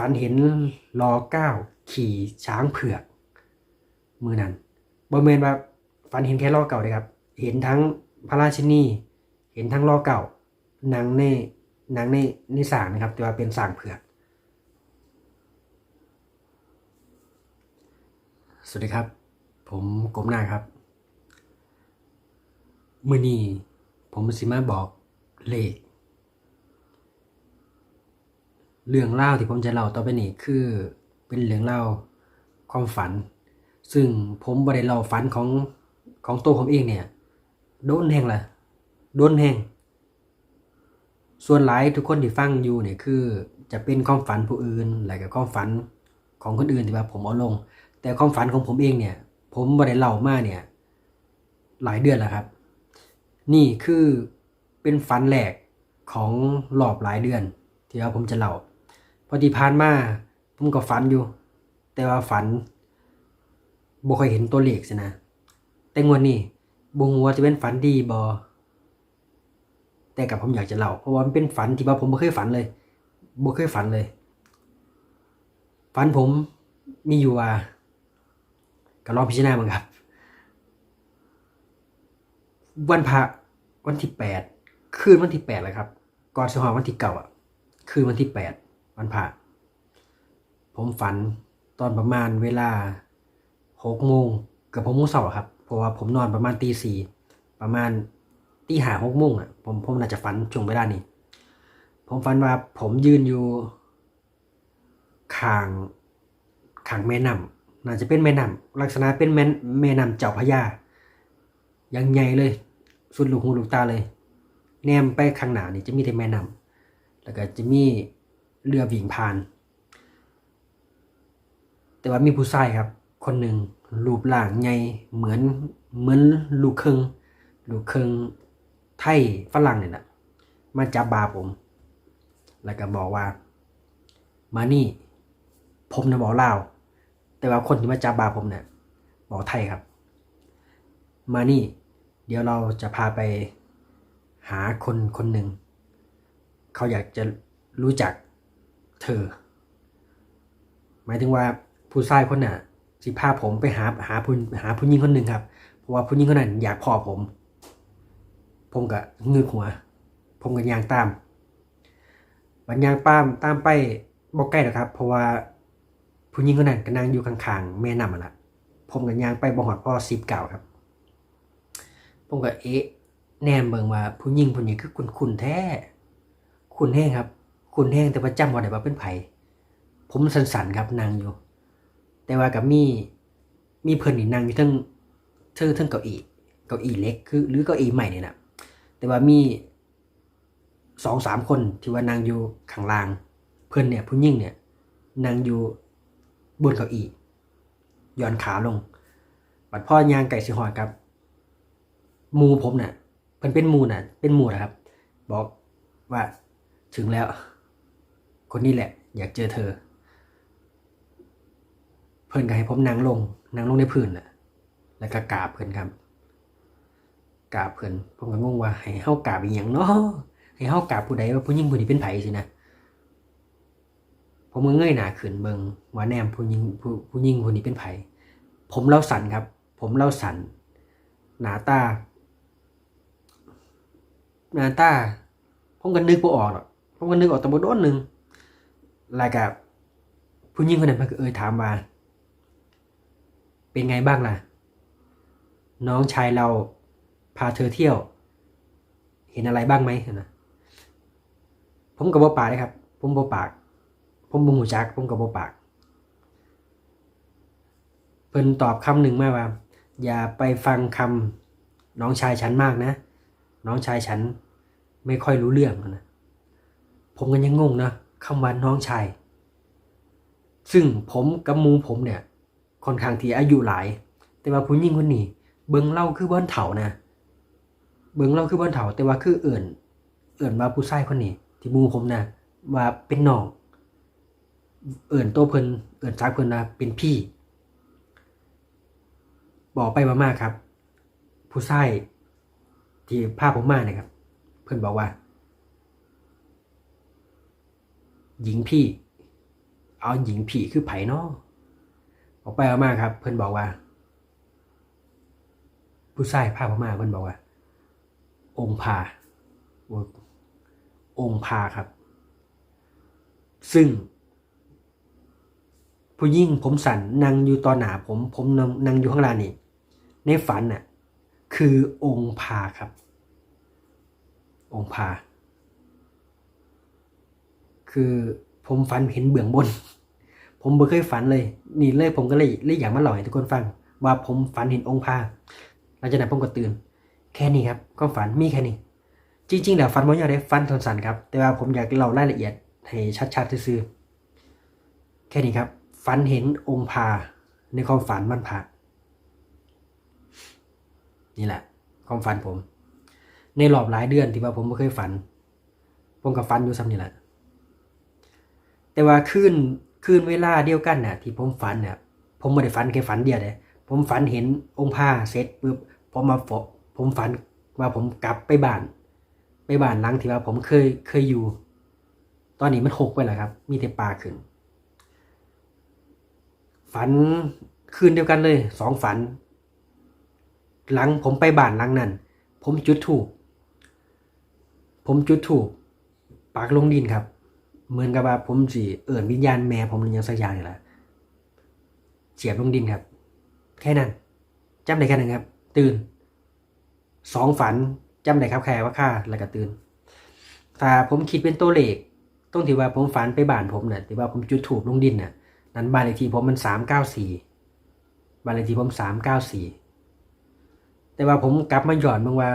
ฝันเห็นรอเก้าขี่ช้างเผือกมือนั้นบ่แม่นว่าฝันเห็นแค่รอเก่าเลยครับ เห็นทั้งพระราชินีเห็นทั้งรอเก่านางในนางในในสางนะครับ แต่ว่าเป็นสางเผือกสวัสดีครับ ผมกรมหน้าครับ มือนี้ผมสิมาบอกเลข เรื่องเล่าที่ผมจะเล่าต่อไปนี้คือเป็นเรื่องเล่าความฝัน ซึ่งผมบ่ได้เล่าฝันของของตัวผมเองเนี่ยโดนแห่งละโดนแห่ง ส่วนหลายทุกคนที่ฟังอยู่เนี่ยคือจะเป็นความฝันผู้อื่นแล้วก็ความฝันของคนอื่นที่ว่าผมเอาลง แต่ความฝันของผมเองเนี่ย ผมบ่ได้เล่ามาเนี่ย หลายเดือนแล้วครับ นี่คือเป็นฝันแรกของรอบหลายเดือนที่ว่าผมจะเล่า พอที่ผ่านมาผมก็ฝันอยู่ แต่ว่าฝันบ่ค่อยเห็นตัวเลขสินะ แต่งวดนี้บ่ฮู้ว่าจะเป็นฝันดีบ่แต่กับผมอยากจะเล่าเพราะว่ามันเป็นฝันที่ว่าผมบ่เคยฝันเลยบ่เคยฝันเลย ฝันผมมีอยู่ว่าก็ลองพิจารณามึงครับ วันพระวันที่แปดคืนวันที่แปดเลยครับ ก่อนสหอวันที่เก่าอะ คืนวันที่แปด วันพระผมฝันตอนประมาณเวลาหกโมงเกือบหกโมงเช้าอะครับ เพราะว่าผมนอนประมาณตีสี่ประมาณตีห้าหกโมงอะผมผมน่าจะฝันช่วงเวลานี้ ผมฝันว่าผมยืนอยู่ข้างข้างแม่น้ำน่าจะเป็นแม่น้ำลักษณะเป็นแม่แม่น้ำเจ้าพระยายังใหญ่เลย สุดลูกหูลูกตาเลย แนมไปข้างหน้านี่จะมีแต่แม่น้ำแล้วก็จะมี เรือวิ่งผ่าน แต่ว่ามีผู้ชายครับ คนหนึ่งรูปร่างใหญ่เหมือนเหมือนลูกครึ่งลูกครึ่งไทยฝรั่งเนี่ยนะมาจับบาผม แล้วก็บอกว่า มานี่ ผมนะบอกลาว แต่ว่าคนที่มาจับบาผมเนี่ยบอกไทยครับ มานี่ เดี๋ยวเราจะพาไปหาคนคนหนึ่ง เขาอยากจะรู้จัก เธอ หมายถึงว่าผู้ชายคนน่ะสิพาผมไปหาหาผู้หาผู้หญิงคนหนึ่งครับ เพราะว่าผู้หญิงคนนั้นอยากพอผม ผมก็งืดหัว ผมก็ยางตามบันยางป้ามตามไปบอกใกล้หรอกครับ เพราะว่าผู้หญิงคนนั้นก็นั่งอยู่ข้างๆแม่น้ำอะละผมก็ยางไปบ่หอดพ่อสิบเก่าครับ ผมก็เอ๊ะแนมเบิงว่าผู้หญิงผู้นี้คือคุณคุณแท้ คุณแห้งครับ คุณแห้งแต่ประจำวันไหนว่าเป็นไผผมสันๆครับนางอยู่ แต่ว่ากับมีมีเพิ่นนี่นางอยู่ทั้งเธอทั้งเก้าอี้เก้าอี้เล็กคือหรือเก้าอี้ใหม่เนี่ยนะแต่ว่ามีสองสามคนที่ว่านางอยู่ข้างล่าง เพิ่อนเนี่ยผู้หญิงเนี่ยนางอยู่บนเก้าอี้ย้อนขาลง บัดพ่อยางไก่สิหอดครับมูผมเนี่ยเพิ่นเป็นมูน่ะ เป็นมูนะครับ บอกว่าถึงแล้ว คนนี้แหละ อยากเจอเธอ เพิ่อนก็ให้ผมนั่งลงนั่งลงในพื้นน่ะ แล้วก็กราบเพิ่นครับกราบเพิ่นผมก็งงว่าให้เฮากราบอีหยังเนาะให้เฮากราบผู้ใดว่าผู้หญิงผู้นี้เป็นไผสินะผมก็เงยหน้าขึ้นเบิงว่าแนมผู้หญิงผู้ผู้หญิงผู้นี้เป็นไผผมเล่าสันครับ ผมเล่าสันหน้าตาหน้าตาผมก็นึกบ่ออกหรอกผมก็นึกออกแต่บ่โดนหนึ่ง แล้วก็ผู้หญิงคนนั้นเพิ่นก็เอ่ยถามว่า เป็นไงบ้างล่ะ น้องชายเราพาเธอเที่ยว เห็นอะไรบ้างไหมนะผมก็บ่ปากเลยครับ ผมบ่ปาก ผมบ่หูจัก ผมก็บ่ปาก เพิ่นตอบคำหนึ่งมาว่า อย่าไปฟังคำน้องชายฉันมากนะ น้องชายฉันไม่ค่อยรู้เรื่องนะ ผมก็ยังงงนะ คำว่าน้องชาย ซึ่งผมกับมูผมเนี่ยค่อนข้างที่อายุหลาย แต่ว่าผู้หญิงคนนี้ เบิ่งเล่าคือบ้านเถานะ เบิ่งเล่าคือบ้านเถาแต่ว่าคือเอิ่น เอิ่นว่าผู้ชายคนนี้ ที่มูผมนะว่าเป็นน้อง เอิ่นโตเพิ่นเอิ่นซักเพิ่นนะเป็นพี่ บอกไปมามากครับ ผู้ชายที่พาผมมาเนี่ยครับ เพื่อนบอกว่า หญิงพี่ เอาหญิงผีคือไผเนาะออกไปเอามาครับ เพิ่อนบอกว่า ผู้ชายพาผมมาเพิ่อนบอกว่า องค์พาองค์พาครับ ซึ่ง ผู้ยิ่งผมสันนั่งอยู่ตอนหนาผม ผมนั่งนั่งอยู่ข้างล่างนี่ในฝันน่ะ คือองค์พาครับ องค์พา คือผมฝันเห็นเบื้องบน ผมไม่เคยฝันเลย นี่เลยผมก็เลยเลยอยากมาเล่าให้ทุกคนฟัง ว่าผมฝันเห็นองค์พาหลังจากนั้นผมก็ตื่น แค่นี้ครับก็ฝันมีแค่นี้ จริง ๆ แล้วฝันว่าอยากได้ฝันสั้นๆครับ แต่ว่าผมอยากเล่ารายละเอียดให้ชัดๆซื่อๆแค่นี้ครับฝันเห็นองค์พาในความฝันมันพานี่แหละ ความฝันผม ในรอบหลายเดือนที่ว่าผมไม่เคยฝัน ผมกับฝันอยู่ซ้ำนี่แหละ แต่ว่าคืนคืนเวลาเดียวกันน่ะ ที่ผมฝันน่ะผมไม่ได้ฝันแค่ฝันเดียวเลยผมฝันเห็นองค์พาเสร็จปุ๊บผมมาฝผมฝันว่าผมกลับไปบ้าน ไปบ้านหลังที่ว่าผมเคยเคยอยู่ ตอนนี้มันหกไปแล้วครับ มีแต่ปลาขึ้น ฝันคืนเดียวกันเลยสองฝัน หลังผมไปบ้านหลังนั้น ผมจุดถูก ผมจุดถูก ปากลงดินครับ เหมือนกับว่าผมสิเอิ่นวิญญาณแม่ผมหรือยังสักอย่างนี่แหละเสียบลงดินครับ แค่นั้นจำได้แค่นั้นครับ ตื่นสองฝันจำได้ครับแค่ว่าค่าแล้วก็ตื่นถ้าผมคิดเป็นตัวเลขต้องที่ว่าผมฝันไปบ้านผมเนี่ยที่ว่าผมจุดถูกลงดินน่ะนั้นบ้านเลขที่ผมมันสามเก้าสี่บ้านเลขที่ผมสามเก้าสี่แต่ว่าผมกลับมาหย่อนบางว่า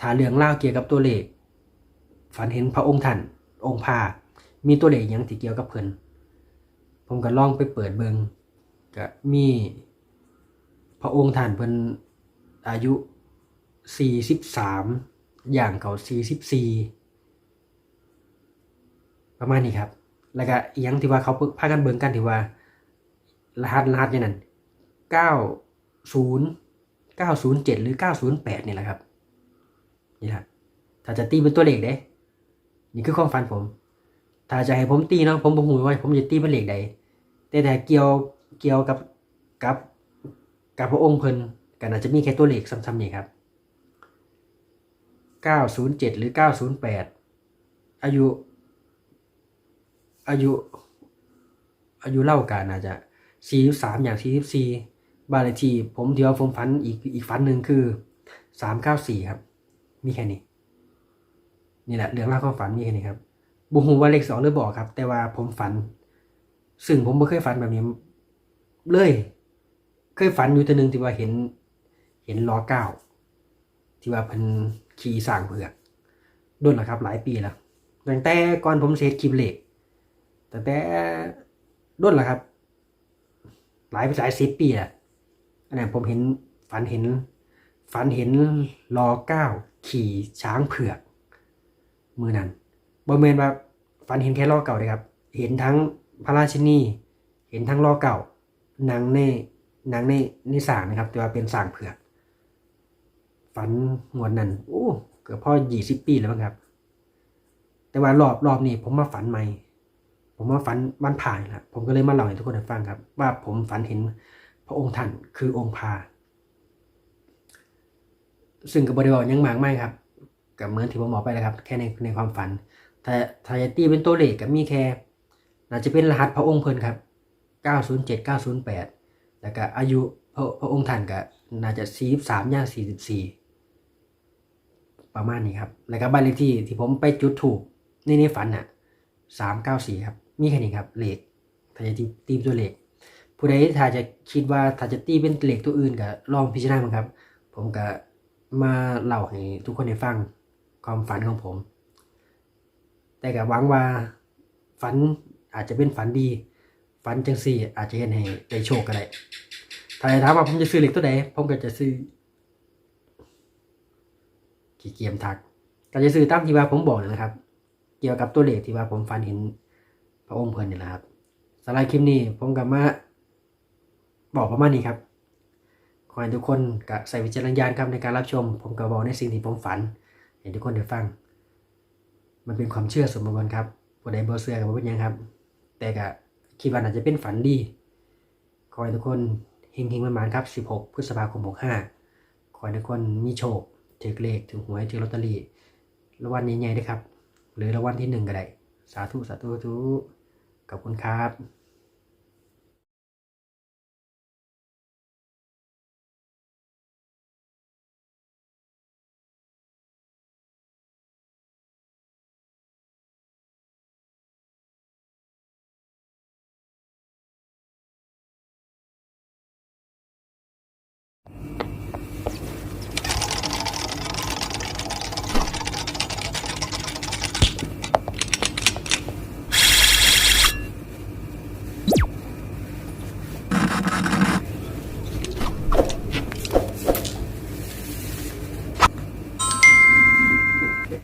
ถ้าเรื่องเล่าเกี่ยวกับตัวเลข ฝันเห็นพระองค์ท่านองค์พา มีตัวเลขยังที่เกี่ยวกับเพิ่นผมก็ลองไปเปิดเบิงก็มีพระองค์ท่านเพิ่นอายุสี่สิบสามอย่างเขาสี่สิบสี่ประมาณนี้ครับ แล้วก็อีกอย่างที่ว่าเขาพากันเบิ่งกันที่ว่า รหัสรหัสอย่างนั้นเก้าศูนย์เก้าศูนย์เจ็ดหรือเก้าศูนย์แปดนี่แหละครับ นี่แหละถ้าจะตีเป็นตัวเลขเด้ นี่คือความฝันผม ถ้าจะให้ผมตีเนาะผมบอกหูว่าผมจะตีเป็นเลขใดแต่แต่เกี่ยวเกี่ยวกับกับกับพระองค์เพิ่นก็น่าจะมีแค่ตัวเลขซ้ำๆนี่ครับ 907 หรือ 908 อายุ อายุ อายุเล่ากันน่าจะ43อย่าง44บาลทีผมที่ว่าผมฝันอีกอีกฝันหนึ่งคือ 394 ครับ มีแค่นี้ นี่แหละเรื่องเล่าความฝันมีแค่นี้ครับ บุหูว่าเลขสองหรือบอกครับ แต่ว่าผมฝัน ซึ่งผมไม่เคยฝันแบบนี้เลย เคยฝันอยู่ตัวหนึ่งที่ว่าเห็น เห็นล้อเก้าที่ว่าเพันขี่สร้างเผือกดนแล้วครับ หลายปีแล้วตั้งแต่ก่อนผมเซตคลิปเหล็กตั้งแต่ดนแล้วครับ หลายหลายสิบปีอะอันนั้นผมเห็นฝันเห็น ฝันเห็นล้อเก้าขี่ช้างเผือก มือนั้น บ่แมนว่าฝันเห็นแค่ล้อเก่าเลยครับ เห็นทั้งพระราชินี เห็นทั้งล้อเก่า นางในนางในในสางนะครับ แต่ว่าเป็นสางเผือก ฝันงวดนั้น โอ้เกือบพ่อยี่สิบปีแล้วมั้งครับ แต่ว่ารอบรอบนี้ผมมาฝันใหม่ ผมมาฝันวันผ่านครับผมก็เลยมาเล่าให้ทุกคนได้ฟังครับ ว่าผมฝันเห็นพระองค์ท่านคือองค์พาซึ่งกับบริวารยังมากไม่ครับ กับเหมือนที่ผมบอกไปแล้วครับ แค่ในในความฝัน แต่ถ้าจะตีเป็นตัวเลขก็มีแค่น่าจะเป็นรหัสพระองค์เพิ่นครับ 907 908 แล้วก็อายุพระพระองค์ท่านก็น่าจะ 43ย่าง44 ประมาณนี้ครับ แล้วก็บ้านเลขที่ที่ผมไปจุดถูกในในฝันน่ะ 394 ครับ มีแค่นี้ครับเลขถ้าจะตีตีตัวเลขผู้ใดถ้าจะคิดว่าถ้าจะตีเป็นเลขตัวอื่นก็ลองพิจารณามองครับ ผมก็มาเล่าให้ทุกคนได้ฟังความฝันของผม แต่ก็หวังว่าฝันอาจจะเป็นฝันดี ฝันจังสี่ อาจจะเห็นให้ได้โชคก็ได้ถ้าถามว่าผมจะซื้อเหลขตัวใดผมก็จะซื้อขี้เกียจทักก็จะซื้อตามที่ว่าผมบอกเลยนะครับ เกี่ยวกับตัวเลขที่ว่าผมฝันเห็นพระองค์เพลินนี่แหละครับสำหรับคลิปนี้ผมก็มาบอกประมาณนี้ครับ ขอให้ทุกคนก็ใส่วิจารณญาณครับในการรับชม ผมก็บอกในสิ่งที่ผมฝันให้ทุกคนได้ฟัง มันเป็นความเชื่อส่วนบุคคลครับผู้ใดบ่เชื่อกับ่เป็นยังครับ แต่ก็คิดว่าน่าจะเป็นฝันดีขอให้ทุกคนเฮงเฮงประมาณครับ 16 พฤษภาคม 65 ขอให้ทุกคนมีโชคถือเลขถือหวยถือลอตเตอรี่รางวัลใหญ่ๆด้วยครับ หรือรางวัลที่หนึ่งก็ได้ สาธุ สาธุสาธุขอบคุณครับ